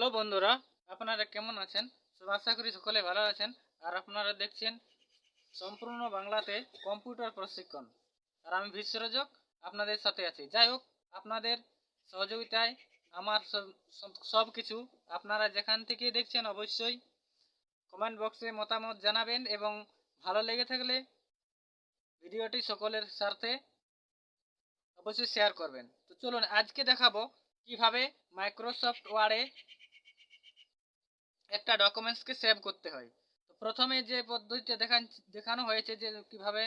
Hello বন্ধুরা, আপনারা কেমন আছেন? আশা করি সকলে ভালো আছেন। আর আপনারা দেখছেন সম্পূর্ণ বাংলাতে কম্পিউটার প্রশিক্ষণ। আর আমি বিশ্বরজক আপনাদের সাথে আছি। যাই হোক, আপনাদের সহযোগিতায় আমার সব কিছু আপনারা যেখান থেকে দেখছেন অবশ্যই কমেন্ট বক্সে মতামত জানাবেন এবং ভালো লেগে থাকলে ভিডিওটি সকলের স্বার্থে অবশ্যই শেয়ার করবেন। তো চলুন, আজকে দেখাবো কীভাবে মাইক্রোসফট ওয়ার্ডে একটা ডকুমেন্টসকে সেভ করতে হয়। তো প্রথমে যে পদ্ধতিটা দেখান দেখানো হয়েছে যে কীভাবে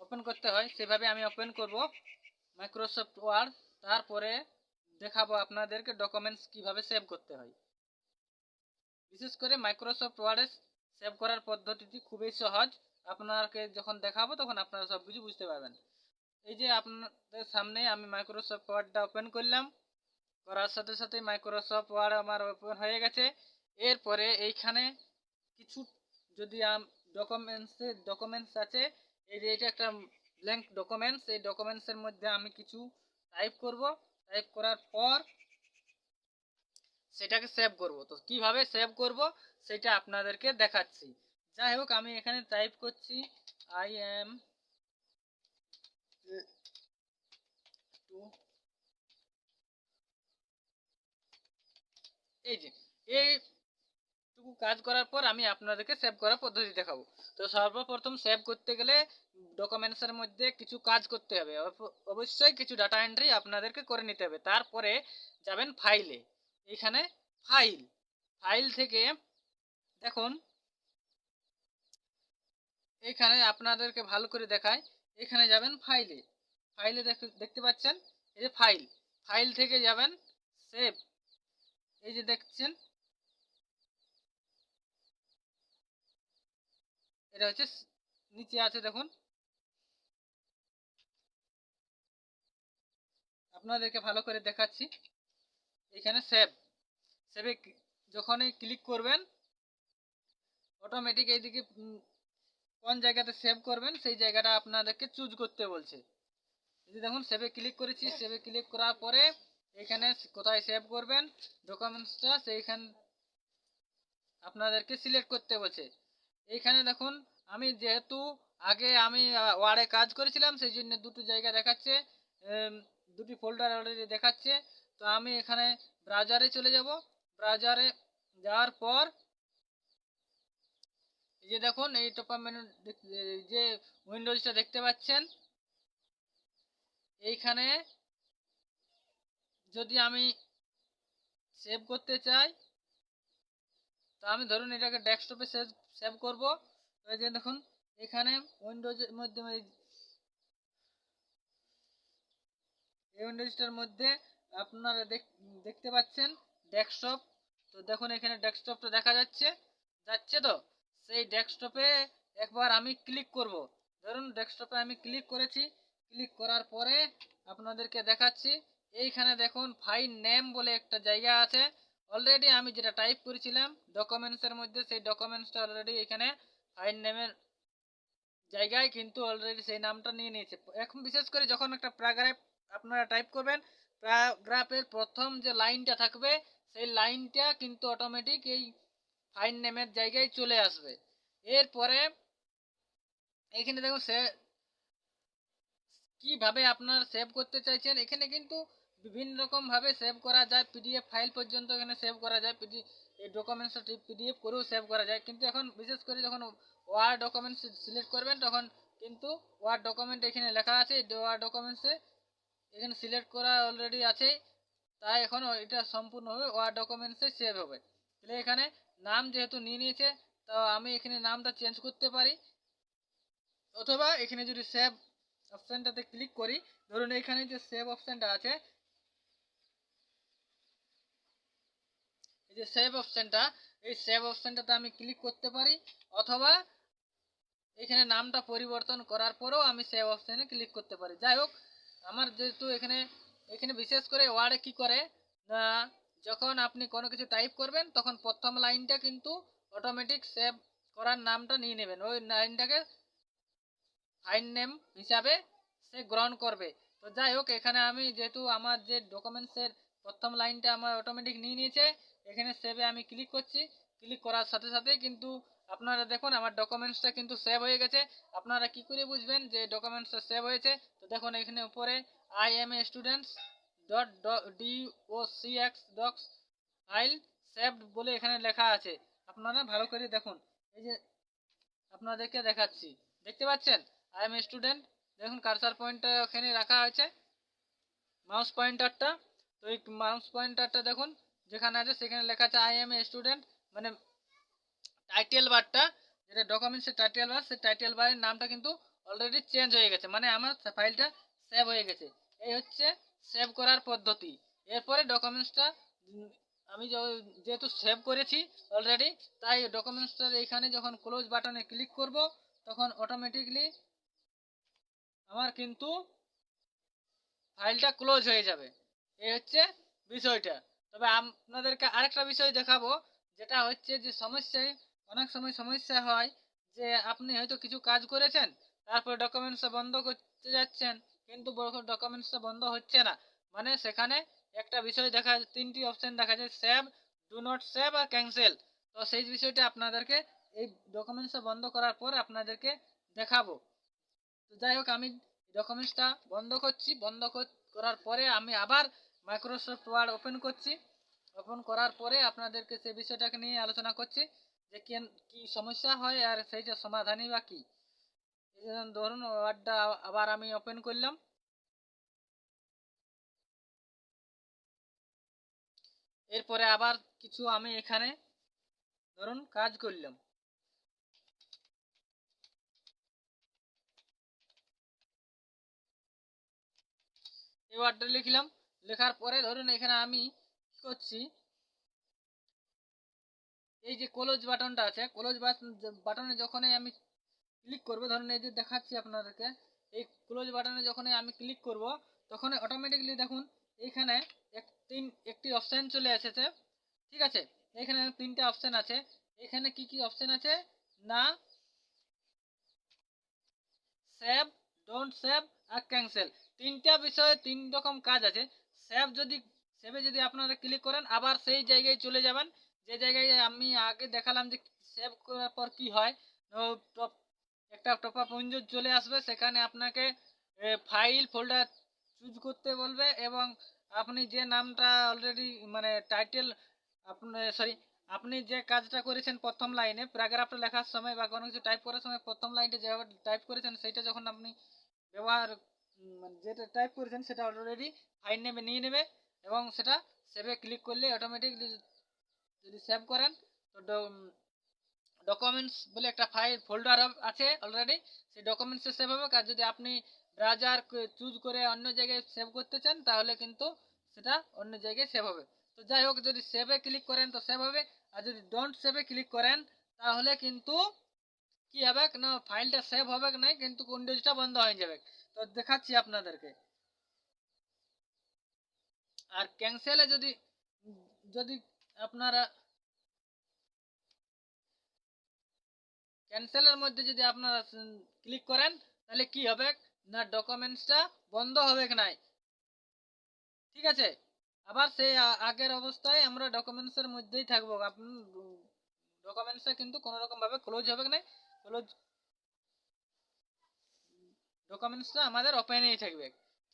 ওপেন করতে হয়, সেভাবে আমি ওপেন করব মাইক্রোসফট ওয়ার্ড তারপরে দেখাবো আপনাদেরকে ডকুমেন্টস কীভাবে সেভ করতে হয়। বিশেষ করে মাইক্রোসফট ওয়ার্ডে সেভ করার পদ্ধতিটি খুবই সহজ। আপনাকে যখন দেখাবো তখন আপনারা সব কিছু বুঝতে পারবেন। এই যে আপনাদের সামনে আমি মাইক্রোসফট ওয়ার্ডটা ওপেন করলাম। করার সাথে সাথে মাইক্রোসফট ওয়ার্ড আমার ওপেন হয়ে গেছে। এরপরে এইখানে কিছু যদি ডকুমেন্টসে ডকুমেন্টস আছে, এই যে এটা একটা ব্ল্যাঙ্ক ডকুমেন্টস এই ডকুমেন্টসের মধ্যে আমি কিছু টাইপ করব। টাইপ করার পর সেটাকে সেভ করব। তো কীভাবে সেভ করব? সেটা আপনাদেরকে দেখাচ্ছি। যাই হোক, আমি এখানে টাইপ করছি আই এম এই যে এইটুকু কাজ করার পর আমি আপনাদেরকে সেভ করার পদ্ধতি দেখাবো। তো সর্বপ্রথম সেভ করতে গেলে ডকুমেন্টসের মধ্যে কিছু কাজ করতে হবে। অব- অবশ্যই কিছু ডাটা এন্ট্রি আপনাদেরকে করে নিতে হবে। তারপরে যাবেন ফাইলে এখানে ফাইল ফাইল থেকে দেখুন, এখানে আপনাদেরকে ভালো করে দেখায়। এখানে যাবেন ফাইলে ফাইলে দেখতে পাচ্ছেন? এই যে ফাইল ফাইল থেকে যাবেন সেভ এই যে দেখছেন? এটা হচ্ছে নিচে আছে দেখুন। আপনাদেরকে ভালো করে দেখাচ্ছি। এখানে সেভ। সেভে যখনই ক্লিক করবেন অটোমেটিক এইদিকে কোন জায়গাতে সেভ করবেন, সেই জায়গাটা আপনাদেরকে চুজ করতে বলছে। যদি দেখুন, সেভে ক্লিক করেছি। সেভে ক্লিক করার পরে এখানে কোথায় সেভ করবেন ডকুমেন্টসটা সেইখান, আপনাদেরকে সিলেক্ট করতে বলছে। এইখানে দেখুন, আমি যেহেতু আগে আমি ওয়ার্ডে কাজ করেছিলাম, সেই জন্য দুটো জায়গা দেখাচ্ছে দুটি ফোল্ডার অলরেডি দেখাচ্ছে। তো আমি এখানে ব্রাউজারে চলে যাব। ব্রাউজারে যাওয়ার পর, এই যে দেখুন, এই টপ মেনু যে উইন্ডোজটা দেখতে পাচ্ছেন, এইখানে যদি আমি সেভ করতে চাই, তো আমি ধরুন এটাকে ডেস্কটপে সেভ সেভ করব। এই যে দেখুন, এখানে উইন্ডোজের মধ্যে এই- উইন্ডোজটার মধ্যে আপনারা দেখ- দেখতে পাচ্ছেন ডেস্কটপ তো দেখুন, এখানে ডেস্কটপটা দেখা যাচ্ছে। যাচ্ছে তো? সেই ডেস্কটপে একবার আমি ক্লিক করব। ধরুন ডেস্কটপে আমি ক্লিক করেছি। ক্লিক করার পরে আপনাদেরকে দেখাচ্ছি। এইখানে দেখুন ফাইল নেম বলে একটা জায়গা আছে। অলরেডি আমি যেটা টাইপ করেছিলাম ডকুমেন্টসের মধ্যে সেই ডকুমেন্টসটা অলরেডি এখানে ফাইল নেমের জায়গায় কিন্তু অলরেডি সেই নামটা নিয়ে নিয়েছে। এখন বিশেষ করে যখন একটা প্যারাগ্রাফ আপনারা টাইপ করবেন প্যারাগ্রাফের প্রথম যে লাইনটা থাকবে, সেই লাইনটা কিন্তু অটোমেটিক এই ফাইল নেমের জায়গায় চলে আসবে। এরপরে এখানে দেখুন, সে কীভাবে আপনারা সেভ করতে চাইছেন, এখানে কিন্তু বিভিন্ন রকম ভাবে সেভ করা যায় পিডিএফ ফাইল পর্যন্ত এখানে সেভ করা যায় পিডি এই ডকুমেন্টসটা পিডিএফ করেও সেভ করা যায়। কিন্তু এখন বিশেষ করে যখন ওয়ার্ড ডকুমেন্টস সিলেক্ট করবেন, তখন কিন্তু ওয়ার্ড ডকুমেন্ট এখানে লেখা আছে। ওয়ার্ড ডকুমেন্টসে এখানে সিলেক্ট করা অলরেডি আছে। তাই এখন এটা সম্পূর্ণভাবে ওয়ার্ড ডকুমেন্টসে সেভ হবে। তাহলে এখানে নাম যেহেতু নিয়ে নিয়েছে, তো আমি এখানে নামটা চেঞ্জ করতে পারি। অথবা এখানে যদি সেভ অপশানটাতে ক্লিক করি, ধরুন এখানে যে সেভ অপশানটা আছে যে সেভ অপশানটা এই সেভ অপশানটাতে আমি ক্লিক করতে পারি, অথবা এখানে নামটা পরিবর্তন করার পরেও আমি সেভ অপশানে ক্লিক করতে পারি। যাই হোক, আমার যেহেতু এখানে এখানে বিশেষ করে ওয়ার্ডে কি করে? না, যখন আপনি কোনো কিছু টাইপ করবেন, তখন প্রথম লাইনটা কিন্তু অটোমেটিক সেভ করার নামটা নিয়ে নেবেন। ওই লাইনটাকে ফাইল নেম হিসাবে সে গ্রহণ করবে। তো যাই হোক, এখানে আমি যেহেতু আমার যে ডকুমেন্টসের প্রথম লাইনটা আমার অটোমেটিক নিয়ে নিয়েছে এখানে সেভে আমি ক্লিক করছি। ক্লিক করার সাথে সাথে কিন্তু আপনারা দেখুন, আমার ডকুমেন্টসটা কিন্তু সেভ হয়ে গেছে। আপনারা কি করে বুঝবেন যে ডকুমেন্টসটা সেভ হয়েছে? তো দেখুন, এখানে উপরে I M A students dot D O C X docx file saved বলে এখানে লেখা আছে। আপনারা ভালো করে দেখুন। এই যে আপনাদেরকে দেখাচ্ছি। দেখতে পাচ্ছেন? আই এম এ স্টুডেন্ট দেখুন কারসার পয়েন্টটা ওখানে রাখা আছে মাউস পয়েন্টারটা তো এই মাউস পয়েন্টারটা দেখুন যেখানে আছে, সেখানে লেখা আছে আই এম এ স্টুডেন্ট মানে টাইটেল বারটা যেটা ডকুমেন্টসের টাইটেল বার সেই টাইটেল বারের নামটা কিন্তু অলরেডি চেঞ্জ হয়ে গেছে। মানে আমার ফাইলটা সেভ হয়ে গেছে। এই হচ্ছে সেভ করার পদ্ধতি। এরপরে ডকুমেন্টসটা আমি যেহেতু সেভ করেছি অলরেডি তাই ডকুমেন্টসটার এখানে যখন ক্লোজ বাটনে ক্লিক করব, তখন অটোমেটিকলি আমার কিন্তু ফাইলটা ক্লোজ হয়ে যাবে। এই হচ্ছে বিষয়টা। তবে আপনাদেরকে আরেকটা বিষয় দেখাবো, যেটা হচ্ছে যে সমস্যায়, অনেক সময় সমস্যা হয় যে আপনি হয়তো কিছু কাজ করেছেন, তারপরে ডকুমেন্টসটা বন্ধ করতে যাচ্ছেন, কিন্তু ডকুমেন্টসটা বন্ধ হচ্ছে না। মানে সেখানে একটা বিষয় দেখা, তিনটি অপশান দেখা যায় সেভ ডু নট সেভ আর ক্যান্সেল তো সেই বিষয়টা আপনাদেরকে, এই ডকুমেন্টসটা বন্ধ করার পর আপনাদেরকে দেখাবো। তো যাই হোক, আমি ডকুমেন্টসটা বন্ধ করছি, বন্ধ করার পরে আমি আবার মাইক্রোসফট ওয়ার্ড ওপেন করছি। ওপেন করার পরে আপনাদেরকে সেই বিষয়টাকে নিয়ে আলোচনা করছি, যে কেন, কী সমস্যা হয় আর সেইটা সমাধানই বা কি। যে ধরুন ওয়ার্ডটা আবার আমি ওপেন করলাম। এরপরে আবার কিছু আমি এখানে ধরুন কাজ করলাম। এই ওয়ার্ডটা লিখলাম। লেখার পরে ধরুন এখানে আমি কি করছি? এই যে ক্লোজ বাটনটা আছে ক্লোজ বাটনে যখনই আমি ক্লিক করব, ধরুন এই যে দেখাচ্ছি আপনাদেরকে, এই ক্লোজ বাটনে যখনই আমি ক্লিক করব তখন অটোমেটিকলি দেখুন এইখানে এক, তিন, একটি অপশান চলে এসেছে, ঠিক আছে? এখানে তিনটে অপশান আছে, এখানে কি কি অপশান আছে? না সেভ ডোন্ট সেভ আর ক্যান্সেল তিনটা বিষয়ে তিন রকম কাজ আছে সেভ যদি, সেভে যদি আপনারা ক্লিক করেন, আবার সেই জায়গায় চলে যাবেন। যে জায়গায় আমি আগে দেখালাম যে সেভ করার পর কি হয় টপ একটা টপ আপ উইন্ডো চলে আসবে। সেখানে আপনাকে ফাইল ফোল্ডার চুজ করতে বলবে এবং আপনি যে নামটা অলরেডি মানে টাইটেল আপনি সরি আপনি যে কাজটা করেছেন প্রথম লাইনে প্যারাগ্রাফটা লেখার সময় বা কোনো কিছু টাইপ করার সময় প্রথম লাইনটা যেভাবে টাইপ করেছেন, সেইটা যখন আপনি ব্যবহার মানে যেটা টাইপ করেছেন সেটা অলরেডি ফাইল নেবে, নিয়ে নেবে এবং সেটা সেভে ক্লিক করলে অটোমেটিকলি যদি সেভ করেন, তো ডকুমেন্টস বলে একটা ফাইল ফোল্ডার আছে অলরেডি সেই ডকুমেন্টসে সেভ হবে। আর যদি আপনি ব্রাউজার চুজ করে অন্য জায়গায় সেভ করতে চান, তাহলে কিন্তু সেটা অন্য জায়গায় সেভ হবে। তো যাই হোক, যদি সেভে ক্লিক করেন, তো সেভ হবে। আর যদি ডোন্ট সেভে ক্লিক করেন, তাহলে কিন্তু কি হবে? না ফাইলটা সেভ হবে না কিন্তু উইন্ডোজটা বন্ধ হয়ে যাবে। তো দেখাচ্ছি আপনাদেরকে। আর ক্যান্সেলে যদি যদি আপনারা ক্যান্সেলের মধ্যে যদি আপনারা ক্লিক করেন, তাহলে কি হবে? না ডকুমেন্টসটা বন্ধ হবে কি নাই? ঠিক আছে? আবার সেই আগের অবস্থায় আমরা ডকুমেন্টসের মধ্যেই থাকব। ডকুমেন্টসটা কিন্তু কোনো রকম ভাবে ক্লোজ হবে না ক্লোজ ডকুমেন্টসটা আমাদের ওপেনেই থাকবে।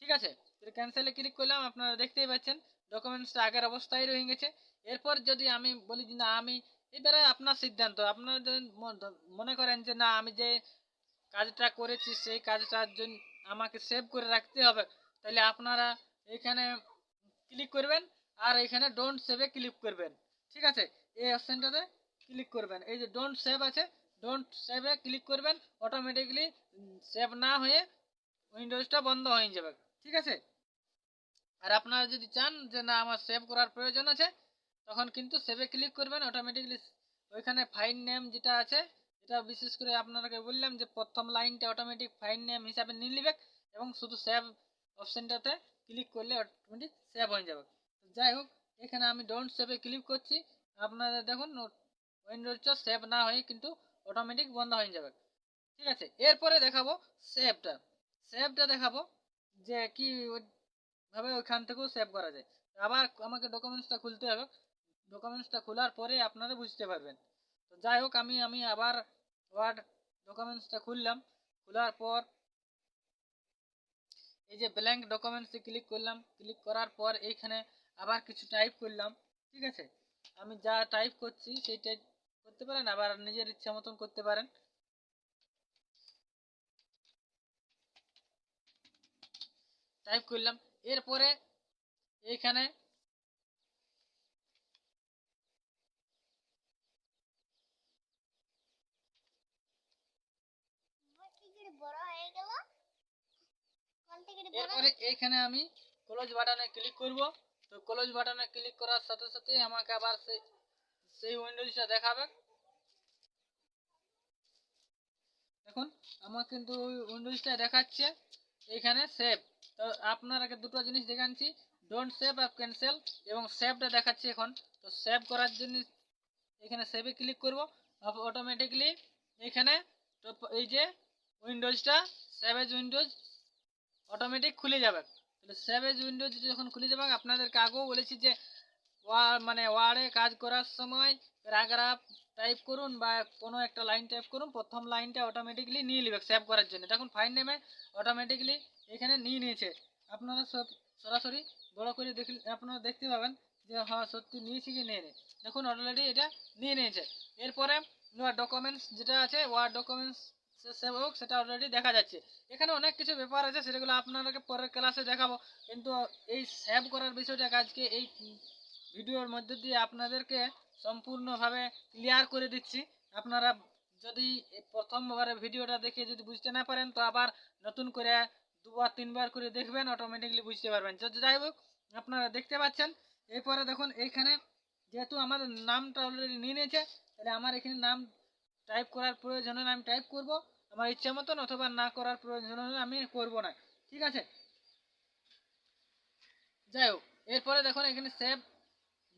ঠিক আছে? ক্যান্সেলে ক্লিক করলাম, আপনারা দেখতেই পাচ্ছেন ডকুমেন্টসটা আগের অবস্থায় রয়ে গেছে। এরপর যদি আমি বলি যে, না, আমি এবারে আপনার সিদ্ধান্ত, আপনারা যদি মনে করেন যে, না, আমি যে কাজটা করেছি, সেই কাজটার জন্য আমাকে সেভ করে রাখতে হবে, তাহলে আপনারা এখানে ক্লিক করবেন আর এখানে ডোন্ট সেভে ক্লিক করবেন। ঠিক আছে? এই অপশানটাতে ক্লিক করবেন। এই যে ডোন্ট সেভ আছে ডোন্ট সেভে ক্লিক করবেন অটোমেটিকলি সেভ না হয়ে উইন্ডোজটা বন্ধ হয়ে যাবে। ঠিক আছে? আর আপনারা যদি চান যে না, আমার সেভ করার প্রয়োজন আছে, তখন কিন্তু সেভে ক্লিক করবেন অটোমেটিকলি ওইখানে ফাইল নেম যেটা আছে এটা বিশেষ করে আপনাকে বললাম যে প্রথম লাইনটা অটোমেটিক ফাইল নেম হিসাবে নিয়ে নেবে এবং শুধু সেভ অপশনটাতে ক্লিক করলে অটোমেটিক সেভ হয়ে যাবে। যাই হোক, এখানে আমি ডোন্ট সেভে ক্লিক করছি। আপনারা দেখুন, উইন্ডোজটা সেভ না হয়ে কিন্তু অটোমেটিক বন্ধ হয়ে যাবে। ঠিক আছে? এরপরে দেখাবো সেভটা সেভটা দেখাবো যে কি ভাবে ওইখান থেকেও সেভ করা যায়। আবার আমাকে ডকুমেন্টসটা খুলতে হবে। ডকুমেন্টসটা খোলার পরে আপনারা বুঝতে পারবেন। তো যাই হোক, আমি আমি আবার ওয়ার্ড ডকুমেন্টসটা খুললাম। খোলার পর এই যে ব্ল্যাঙ্ক ডকুমেন্টসে ক্লিক করলাম। ক্লিক করার পর এইখানে আবার কিছু টাইপ করলাম। ঠিক আছে? আমি যা টাইপ করছি, সেই টাইপ করতে পারেন। আবার নিজের ইচ্ছা মতন করতে পারেন। টাইপ করলাম। এরপরে এইখানে বড় এরপরে এইখানে আমি ক্লোজ বাটনে ক্লিক করব। তো ক্লোজ বাটনে ক্লিক করার সাথে সাথে আমাকে আবার সেই সেই উইন্ডোজটা দেখাবে। দেখুন আমার কিন্তু ওই উইন্ডোজটা দেখাচ্ছে। এইখানে সেভ তো আপনার আগে দুটো জিনিস দেখাচ্ছি ডোন্ট সেভ আর ক্যান্সেল এবং সেভটা দেখাচ্ছি এখন। তো সেভ করার জন্য এখানে সেভে ক্লিক করব। অটোমেটিকলি এখানে তো এই যে উইন্ডোজটা সেভেজ উইন্ডোজ অটোমেটিক খুলে যাবে। তাহলে সেভেজ উইন্ডোজ যখন খুলে যাবে, আপনাদেরকে আগেও বলেছি যে মানে ওয়ার্ডে কাজ করার সময় প্যারাগ্রাফ টাইপ করুন বা কোনো একটা লাইন টাইপ করুন, প্রথম লাইনটা অটোমেটিকলি নিয়ে নেবে সেভ করার জন্য। তখন ফাইন নেমে অটোমেটিকলি এখানে নিয়ে নিয়েছে। আপনারা সব সরাসরি বড় করে দেখলে, আপনারা দেখতে পাবেন যে হ্যাঁ সত্যি নিয়েছি কি নিয়ে নেই দেখুন অলরেডি এটা নিয়ে নিয়েছে। এরপরে ডকুমেন্টস যেটা আছে ওয়ার্ড ডকুমেন্টস সেভ হোক, সেটা অলরেডি দেখা যাচ্ছে। এখানে অনেক কিছু ব্যাপার আছে, সেগুলো আপনাদেরকে পরের ক্লাসে দেখাবো। কিন্তু এই সেভ করার বিষয়টা আজকে এই ভিডিওর মধ্যে দিয়ে আপনাদেরকে সম্পূর্ণভাবে ক্লিয়ার করে দিচ্ছি। আপনারা যদি প্রথমবারে ভিডিওটা দেখে যদি বুঝতে না পারেন, তো আবার নতুন করে দুবার, তিনবার করে দেখবেন অটোমেটিকলি বুঝতে পারবেন। তো যাই হোক, আপনারা দেখতে পাচ্ছেন, এরপরে দেখুন এইখানে যেহেতু আমাদের নামটা অলরেডি নিয়ে নিয়েছে, তাহলে আমার এখানে নাম টাইপ করার প্রয়োজন হলে আমি টাইপ করব। আমার ইচ্ছা মতন অথবা না করার প্রয়োজন হলে আমি করব না। ঠিক আছে? যাই হোক, এরপরে দেখুন, এখানে সেভ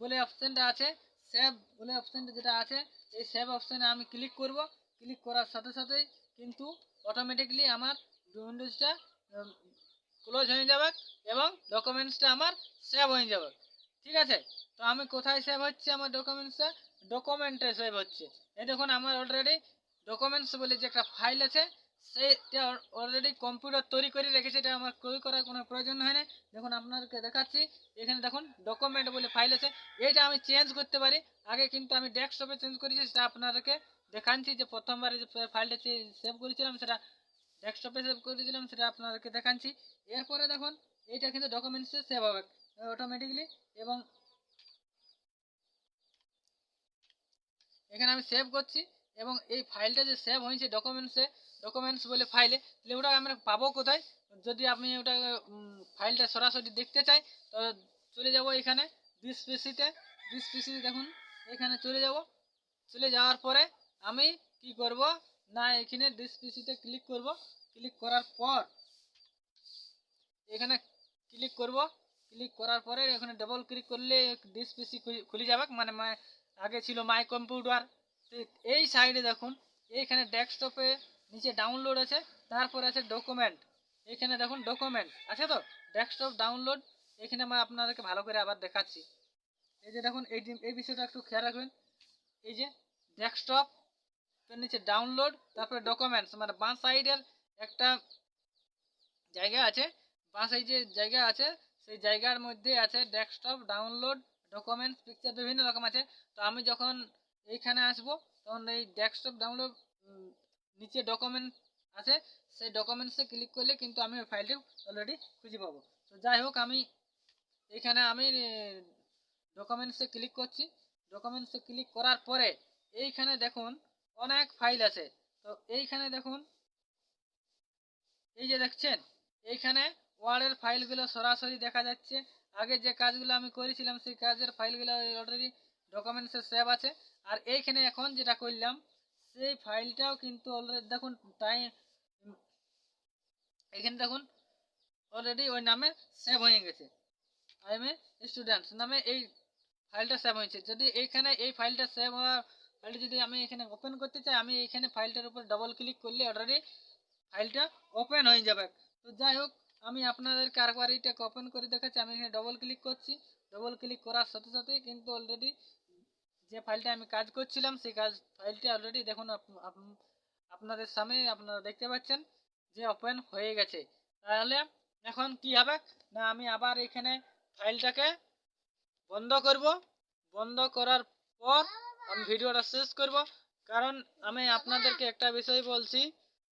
বলে অপশানটা আছে। সেভ বলে অপশানটা যেটা আছে, এই সেভ অপশানে আমি ক্লিক করব। ক্লিক করার সাথে সাথেই কিন্তু অটোমেটিকলি আমার উইন্ডোজটা ক্লোজ হয়ে যাবে এবং ডকুমেন্টসটা আমার সেভ হয়ে যাবে। ঠিক আছে? তো আমি কোথায় সেভ হচ্ছে আমার ডকুমেন্টসটা ডকুমেন্টে সেভ হচ্ছে। এই দেখুন, আমার অলরেডি ডকুমেন্টস বলে যে একটা ফাইল আছে সেটা অলরেডি কম্পিউটার তৈরি করে রেখেছে, এটা আমার তৈরি করার কোনো প্রয়োজন হয় না দেখুন, আপনাদেরকে দেখাচ্ছি, এখানে দেখুন ডকুমেন্ট বলে ফাইল আছে। এইটা আমি চেঞ্জ করতে পারি। আগে কিন্তু আমি ডেস্কটপে চেঞ্জ করেছি, সেটা আপনাদেরকে দেখাচ্ছি যে প্রথমবারে যে ফাইলটা সেভ করেছিলাম, সেটা ডেস্কটপে সেভ করে দিলাম, সেটা আপনাদেরকে দেখাচ্ছি। এরপরে দেখুন, এইটা কিন্তু ডকুমেন্টসে সেভ হবে অটোমেটিকলি এবং এখানে আমি সেভ করছি এবং এই ফাইলটা যে সেভ হয়েছে ডকুমেন্টসে ডকুমেন্টস বলে ফাইলে তাহলে ওটা আমরা পাবো কোথায়? যদি আমি ওটা ফাইলটা সরাসরি দেখতে চাই, তো চলে যাব এখানে ডিস পিসিতে ডিস পিসিতে দেখুন, এখানে চলে যাব। চলে যাওয়ার পরে আমি কি করব? না, এখানে ডিস পিসিতে ক্লিক করব। ক্লিক করার পর, এখানে ক্লিক করব। ক্লিক করার পরে এখানে ডবল ক্লিক করলে ডিস পিসি খুলে যাবে। মানে আগে ছিল মাই কম্পিউটার এই সাইডে দেখুন এইখানে ডেস্কটপে নিচে ডাউনলোড আছে, তারপর আছে ডকুমেন্ট এখানে দেখুন ডকুমেন্ট আছে তো? ডেস্কটপ ডাউনলোড এখানে আমি আপনাদেরকে ভালো করে আবার দেখাচ্ছি। এই যে দেখুন, এই এই বিষয়টা একটু খেয়াল রাখবেন। এই যে ডেস্কটপ নিচে ডাউনলোড তারপরে ডকুমেন্টস মানে বাঁ সাইডের একটা জায়গা আছে, বাঁ সাইডে জায়গা আছে, সেই জায়গার মধ্যে আছে ডেস্কটপ ডাউনলোড ডকুমেন্টস পিকচার বিভিন্ন রকম আছে। তো আমি যখন এইখানে আসব, তখন এই ডেস্কটপ ডাউনলোড নিচে ডকুমেন্ট আছে, সেই ডকুমেন্টসে ক্লিক করলে কিন্তু আমি ওই ফাইলটি অলরেডি খুঁজে পাবো। তো যাই হোক, আমি এখানে আমি ডকুমেন্টসে ক্লিক করছি। ডকুমেন্টসে ক্লিক করার পরে এইখানে দেখুন অনেক ফাইল আছে। তো এইখানে দেখুন, এই যে দেখছেন, এইখানে ওয়ার্ডের ফাইলগুলো সরাসরি দেখা যাচ্ছে। আগে যে কাজগুলো আমি করেছিলাম, সেই কাজের ফাইলগুলো অলরেডি ডকুমেন্টসে সেভ আছে। আর এইখানে এখন যেটা করলাম, সেই ফাইলটাও কিন্তু অলরেডি দেখুন টাইম এখানে দেখুন অলরেডি ওই নামে সেভ হয়ে গেছে। আই এম এ স্টুডেন্টস নামে এই ফাইলটা সেভ হয়েছে। যদি এইখানে এই ফাইলটা সেভ হওয়া ফাইলটা যদি আমি এখানে ওপেন করতে চাই, আমি এখানে ফাইলটার উপর ডবল ক্লিক করলে অলরেডি ফাইলটা ওপেন হয়ে যাবে। তো যাই হোক, আমি আপনাদের আরেকবার এইটাকে ওপেন করে দেখাচ্ছি। আমি এখানে ডবল ক্লিক করছি। ডবল ক্লিক করার সাথে সাথেই কিন্তু অলরেডি যে ফাইলটা আমি কাজ করছিলাম, সেই কাজ ফাইলটি অলরেডি দেখুন আপ- আপ- আপনাদের সামনে আপনারা দেখতে পাচ্ছেন যে ওপেন হয়ে গেছে। তাহলে এখন কি হবে? না, আমি আবার এখানে ফাইলটাকে বন্ধ করব। বন্ধ করার পর আমি ভিডিওটা শেষ করব। কারণ আমি আপনাদেরকে একটা বিষয় বলছি,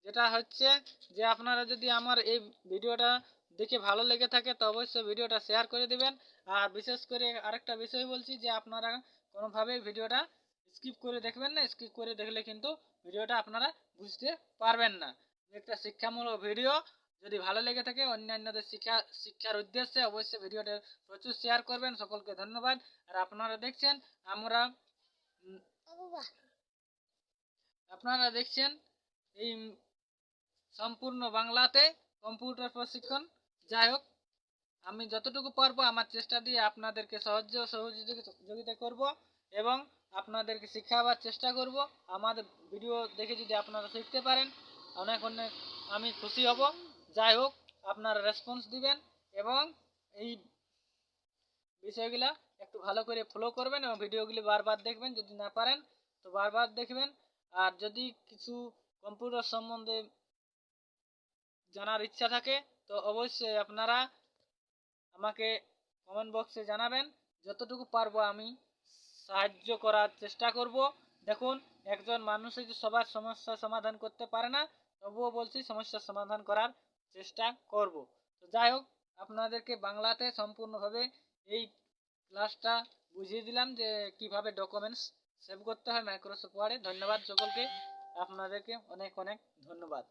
যেটা হচ্ছে যে আপনারা যদি আমার এই ভিডিওটা দেখে ভালো লেগে থাকে, তো অবশ্যই ভিডিওটা শেয়ার করে দিবেন। আর বিশেষ করে আরেকটা বিষয় বলছি যে আপনারা কোনোভাবেই ভিডিওটা স্কিপ করে দেখবেন না। স্কিপ করে দেখলে কিন্তু ভিডিওটা আপনারা বুঝতে পারবেন না। একটা শিক্ষামূলক ভিডিও। যদি ভালো লেগে থাকে, অন্যান্যদের শিক্ষা, শিক্ষার উদ্দেশ্যে অবশ্যই ভিডিওটা প্রচুর শেয়ার করবেন। সকলকে ধন্যবাদ। আর আপনারা দেখছেন, আমরা আপনারা দেখছেন এই সম্পূর্ণ বাংলাতে কম্পিউটার প্রশিক্ষণ। যাই হোক, আমি যতটুকু পারব আমার চেষ্টা দিয়ে আপনাদেরকে সাহায্য সহযোগিতা করব এবং আপনাদেরকে শেখাবার চেষ্টা করব। আমাদের ভিডিও দেখে যদি আপনারা শিখতে পারেন, অনেক অনেক আমি খুশি হব। যাই হোক, আপনারা রেসপন্স দিবেন এবং এই বিষয়গুলা একটু ভালো করে ফলো করবেন এবং ভিডিওগুলি বারবার দেখবেন যদি না পারেন, তো বারবার দেখবেন। আর যদি কিছু কম্পিউটার সম্বন্ধে জানার ইচ্ছা থাকে, তো অবশ্যই আপনারা আমাকে কমেন্ট বক্সে জানাবেন। যতটুকু পারব আমি সাহায্য করার চেষ্টা করব। দেখুন, একজন মানুষ যদি সবার সমস্যা সমাধান করতে পারে না, তবুও বলছি সমস্যার সমাধান করার চেষ্টা করব। তো যাই হোক, আপনাদেরকে বাংলাতে সম্পূর্ণভাবে এই ক্লাসটা বুঝিয়ে দিলাম যে কীভাবে ডকুমেন্টস সেভ করতে হয় মাইক্রোসফট ওয়ার্ডে ধন্যবাদ সকলকে। আপনাদেরকে অনেক অনেক ধন্যবাদ।